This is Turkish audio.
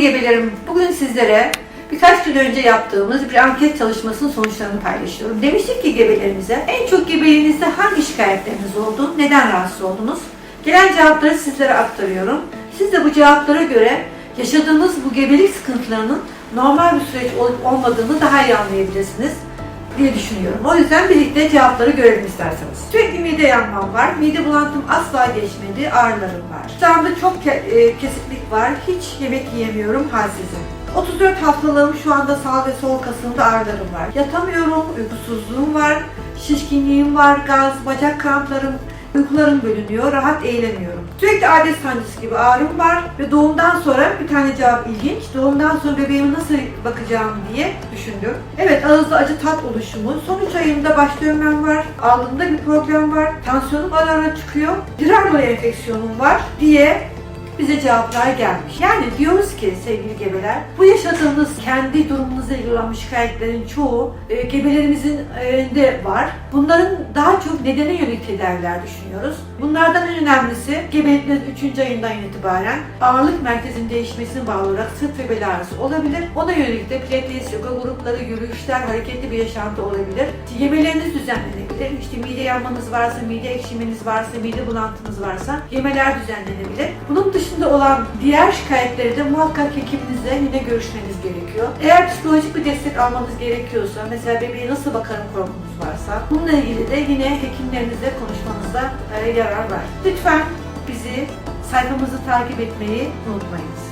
Sevgili gebelerim, bugün sizlere birkaç gün önce yaptığımız bir anket çalışmasının sonuçlarını paylaşıyorum. Demiştik ki gebelerimize, en çok gebeliğinizde hangi şikayetleriniz oldu, neden rahatsız oldunuz? Gelen cevapları sizlere aktarıyorum. Siz de bu cevaplara göre yaşadığınız bu gebelik sıkıntılarının normal bir süreç olup olmadığını daha iyi anlayabilirsiniz diye düşünüyorum. O yüzden birlikte cevapları görelim isterseniz. Sürekli mide yanmam var, mide bulantım asla geçmedi, ağrılarım var. Sağımda çok ke- e, kesiklik var, hiç yemek yiyemiyorum, halsizim. 34 haftalığım şu anda sağ ve sol kasımda ağrılarım var. Yatamıyorum, uykusuzluğum var, şişkinliğim var, gaz, bacak kramplarım, uykularım bölünüyor, rahat eğilemiyorum. Sürekli adet sancısı gibi ağrım var ve doğumdan sonra bir tane cevap ilginç. Doğumdan sonra bebeğime nasıl bakacağım diye düşündüm. Evet ağızda acı tat oluşumu, son 3 ayımda baş dönmem var, alnımda bir problem var, tansiyonum ara ara çıkıyor, dirarlo enfeksiyonum var diye bize cevaplar gelmiş. Yani diyoruz ki sevgili gebeler, bu yaşadığınız kendi durumunuzla ilgili olan şikayetlerin çoğu e, gebelerimizin e, de var. Bunların daha çok nedene yönelik tedaviler düşünüyoruz. Bunlardan en önemlisi gebeliklerin 3. ayından itibaren ağırlık merkezinin değişmesine bağlı olarak sırt ve bel ağrısı olabilir. Ona yönelik de pilates, yoga grupları, yürüyüşler, hareketli bir yaşantı olabilir. Yemeleriniz düzenlenebilir. İşte mide yanmanız varsa, mide ekşimeniz varsa, mide bulantınız varsa yemeler düzenlenebilir. Bunun dışında olan diğer şikayetleri de muhakkak hekiminizle yine görüşmeniz gerekiyor. Eğer psikolojik bir destek almanız gerekiyorsa, mesela bebeğe nasıl bakarım korkunuz varsa, bununla ilgili de yine hekimlerinizle konuşmanızda e, yarar var. Lütfen bizi sayfamızı takip etmeyi unutmayınız.